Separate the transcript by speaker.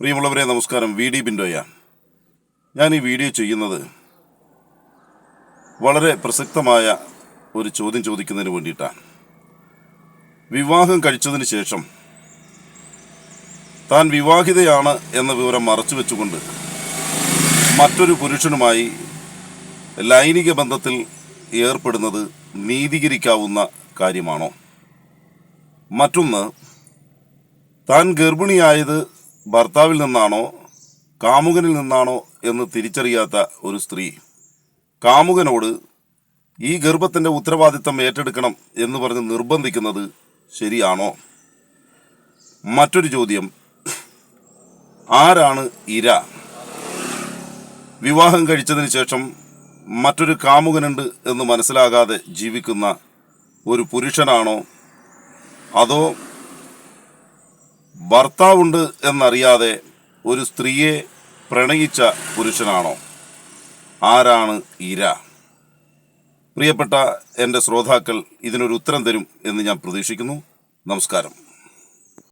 Speaker 1: പ്രിയമുള്ളവരെ നമസ്കാരം. V D ബിൻഡോയ. ഞാൻ ഈ വീഡിയോ ചെയ്യുന്നത് വളരെ പ്രസക്തമായ ഒരു ചോദ്യം ചോദിക്കുന്നതിന് വേണ്ടിയിട്ടാണ്. വിവാഹം കഴിച്ചതിന് ശേഷം താൻ വിവാഹിതയാണ് എന്ന വിവരം മറച്ചു വെച്ചുകൊണ്ട് മറ്റൊരു പുരുഷനുമായി ലൈംഗിക ബന്ധത്തിൽ ഏർപ്പെടുന്നത് നീതീകരിക്കാവുന്ന കാര്യമാണോ? മറ്റൊന്ന് താൻ ഗർഭിണിയായത് ഭർത്താവിൽ നിന്നാണോ കാമുകനിൽ നിന്നാണോ എന്ന് തിരിച്ചറിയാത്ത ഒരു സ്ത്രീ. കാമുകനോട് ഈ ഗർഭത്തിന്റെ ഉത്തരവാദിത്തം ഏറ്റെടുക്കണം എന്ന് പറഞ്ഞ് നിർബന്ധിക്കുന്നത് ശരിയാണോ? മറ്റൊരു ചോദ്യം. ആരാണ് ഇര? വിവാഹം കഴിച്ചതിന് ശേഷം മറ്റൊരു കാമുകനുണ്ട് എന്ന് മനസ്സിലാകാതെ ജീവിക്കുന്ന ഒരു പുരുഷനാണോ? അതോ ഭർത്താവുണ്ട് എന്നറിയാതെ ഒരു സ്ത്രീയെ പ്രണയിച്ച പുരുഷനാണോ? ആരാണ് ഇര? പ്രിയപ്പെട്ട എന്റെ ശ്രോതാക്കൾ ഇതിനൊരു ഉത്തരം തരും എന്ന് ഞാൻ പ്രതീക്ഷിക്കുന്നു. നമസ്കാരം.